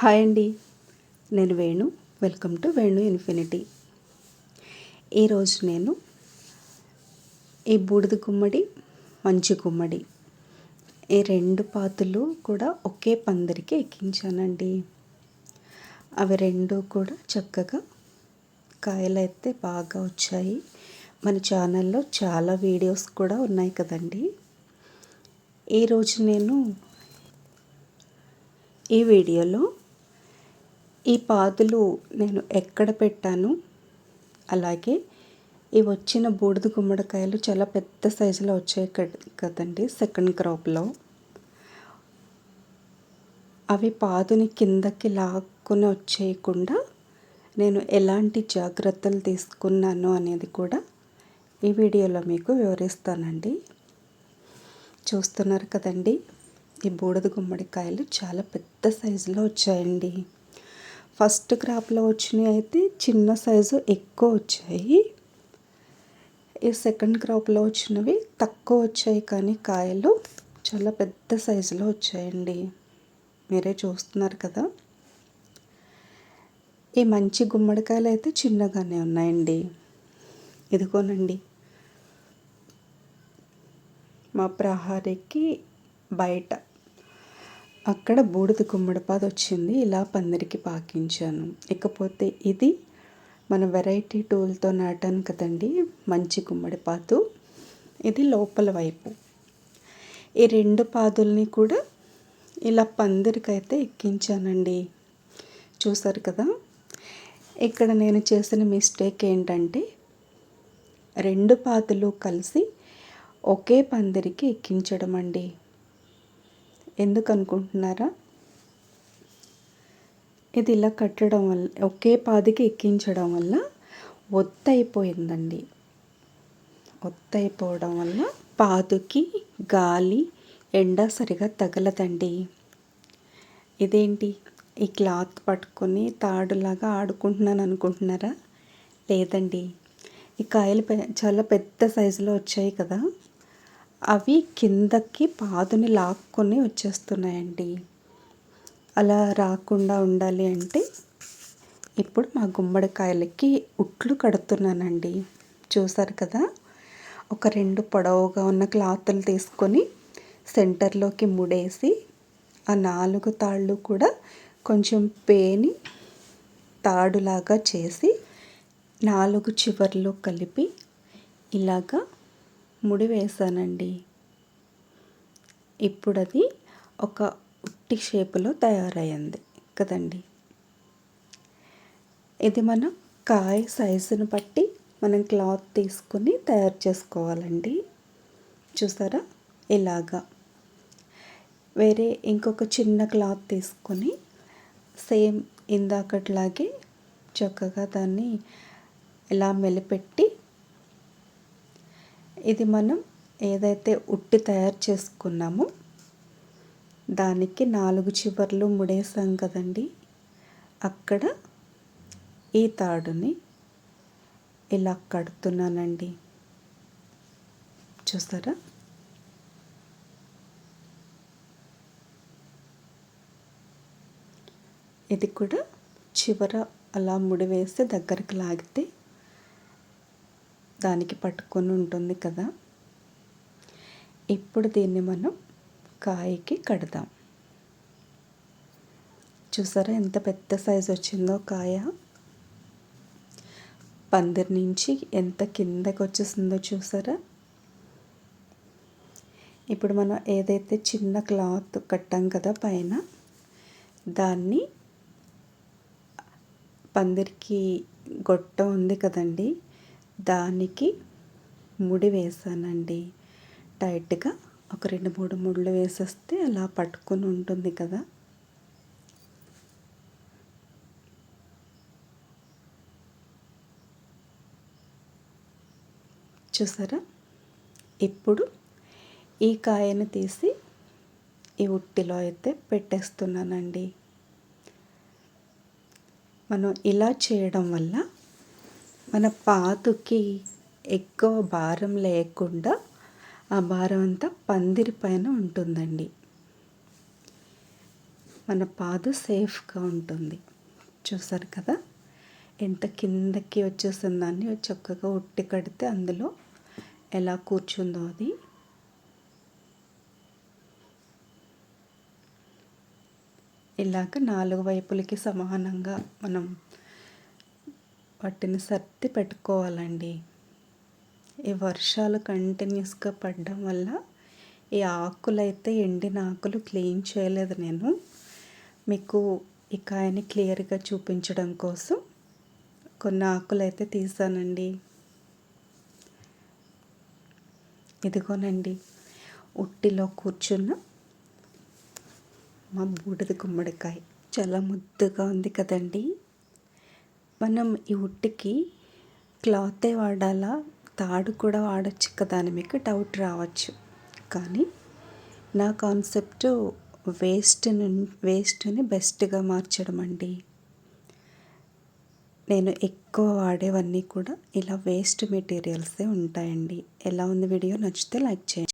Hi అండి. నేను Venu. Welcome to Venu infinity. ఈరోజు నేను ఈ బూడిద గుమ్మడి మంచి గుమ్మడి ఈ రెండు పాతులు కూడా ఒకే పందిరికి ఎక్కించానండి. అవి రెండు కూడా చక్కగా కాయలు అయితే బాగా వచ్చాయి. మన ఛానల్లో చాలా వీడియోస్ కూడా ఉన్నాయి కదండి. ఈరోజు నేను ఈ వీడియోలో ఈ పాదులు నేను ఎక్కడ పెట్టాను? అలాగే ఈ వచ్చిన బూడిద గుమ్మడికాయలు చాలా పెద్ద సైజులో వచ్చాయి కదండి సెకండ్ క్రాప్లో అవి పాదుని కిందకి లాక్కుని వచ్చేయకుండా నేను ఎలాంటి జాగ్రత్తలు తీసుకున్నాను అనేది కూడా ఈ వీడియోలో మీకు వివరిస్తానండి. చూస్తున్నారు కదండి ఈ బూడిద గుమ్మడికాయలు చాలా పెద్ద సైజులో వచ్చాయండి. ఫస్ట్ క్రాప్లో వచ్చినవి అయితే చిన్న సైజు ఎక్కువ వచ్చాయి. ఈ సెకండ్ క్రాప్లో వచ్చినవి తక్కువ వచ్చాయి కానీ కాయలు చాలా పెద్ద సైజులో వచ్చాయండి. మీరే చూస్తున్నారు కదా. ఈ మంచి గుమ్మడికాయలు అయితే చిన్నగానే ఉన్నాయండి. ఇదిగోనండి. మా ప్రహారీకి బయట అక్కడ బూడిద గుమ్మడిపాదు వచ్చింది. ఇలా పందిరికి పాకించాను. ఇకపోతే ఇది మన వెరైటీ టూల్తో నాటాను కదండి. మంచి గుమ్మడిపాదు ఇది లోపల వైపు. ఈ రెండు పాదుల్ని కూడా ఇలా పందిరికైతే ఎక్కించానండి. చూసారు కదా? ఇక్కడ నేను చేసిన మిస్టేక్ ఏంటంటే రెండు పాదులు కలిసి ఒకే పందిరికి ఎక్కించడం అండి ఎందుకు అనుకుంటున్నారా ఇది ఇలా కట్టడం వల్ల ఒకే పాదికి ఎక్కించడం వల్ల ఒత్తైపోయిందండి ఒత్తైపోవడం వల్ల పాదుకి గాలి ఎండ సరిగా తగలదండి. ఇదేంటి? ఈ క్లాత్ పట్టుకొని తాడులాగా ఆడుకుంటున్నాను అనుకుంటున్నారా లేదండి. ఈ కాయలు చాలా పెద్ద సైజులో వచ్చాయి కదా. అవి కిందకి పాదుని లాక్కొని వచ్చేస్తున్నాయండి. అలా రాకుండా ఉండాలి అంటే ఇప్పుడు మా గుమ్మడికాయలకి ఉట్లు కడుతున్నానండి. చూసారు కదా? ఒక రెండు పొడవుగా ఉన్న క్లాతులు తీసుకొని సెంటర్లోకి ముడేసి ఆ నాలుగు తాళ్ళు కూడా కొంచెం పేని తాడులాగా చేసి నాలుగు చివర్లు కలిపి ఇలాగా ముడి వేసానండి ఇప్పుడు అది ఒక ఉట్టి షేపులో తయారయ్యింది కదండి. ఇది మనం కాయ సైజును బట్టి మనం క్లాత్ తీసుకొని తయారు చేసుకోవాలండి. చూసారా? ఇలాగా. వేరే ఇంకొక చిన్న క్లాత్ తీసుకొని సేమ్ ఇందాకట్లాగే చక్కగా దాన్ని ఇలా మెలిపెట్టి ఇది మనం ఏదైతే ఉట్టి తయారు చేసుకున్నామో దానికి నాలుగు చివర్లు ముడేసాం కదండి. అక్కడ ఈ తాడుని ఇలా కడుతున్నానండి. చూసారా? ఇది కూడా చివర అలా ముడివేసి దగ్గరికి లాగితే దానికి పట్టుకొని ఉంటుంది కదా. ఇప్పుడు దీన్ని మనం కాయకి కడదాం. చూసారా ఎంత పెద్ద సైజు వచ్చిందో కాయ? పందిరి నుంచి ఎంత కిందకి వచ్చేసిందో చూసారా? ఇప్పుడు మనం ఏదైతే చిన్న క్లాత్ కట్టాం కదా పైన దాన్ని పందిరికి గొట్ట ఉంది కదండి. దానికి ముడి వేసానండి. టైట్గా ఒక రెండు మూడు ముళ్ళు వేసేస్తే అలా పట్టుకుని ఉంటుంది కదా. చూసారా? ఇప్పుడు ఈ కాయను తీసి ఈ ఉట్టిలో అయితే పెట్టేస్తున్నానండి. మనం ఇలా చేయడం వల్ల మన పాతుకి ఎక్కువ భారం లేకుండా ఆ భారం అంతా పందిరి పైన ఉంటుందండి. మన పాదు సేఫ్గా ఉంటుంది. చూసారు కదా? ఎంత కిందకి వచ్చేసిన దాన్ని చక్కగా ఉట్టి కడితే అందులో ఎలా కూర్చుందో అది. ఇలాగ నాలుగు వైపులకి సమానంగా మనం వాటిని సర్ది పెట్టుకోవాలండి. ఈ వర్షాలు కంటిన్యూస్గా పడడం వల్ల ఈ ఆకులు అయితే ఎండిన ఆకులు క్లీన్ చేయలేదు నేను. మీకు ఈ కాయని క్లియర్గా చూపించడం కోసం కొన్ని ఆకులు అయితే తీసానండి. ఇదిగోనండి ఉట్టిలో కూర్చున్న మా బూడిద గుమ్మడికాయ. చాలా ముద్దుగా ఉంది కదండీ. మనం ఈ ఉట్టికి క్లాతే వాడాలా? తాడు కూడా వాడచ్చు కదా అని మీకు డౌట్ రావచ్చు. కానీ నా కాన్సెప్ట్ వేస్ట్ వేస్ట్ని బెస్ట్గా మార్చడం అండి. నేను ఎక్కువ వాడేవన్నీ కూడా ఇలా వేస్ట్ మెటీరియల్సే ఉంటాయండి. ఎలా ఉంది వీడియో? నచ్చితే లైక్ చేయండి.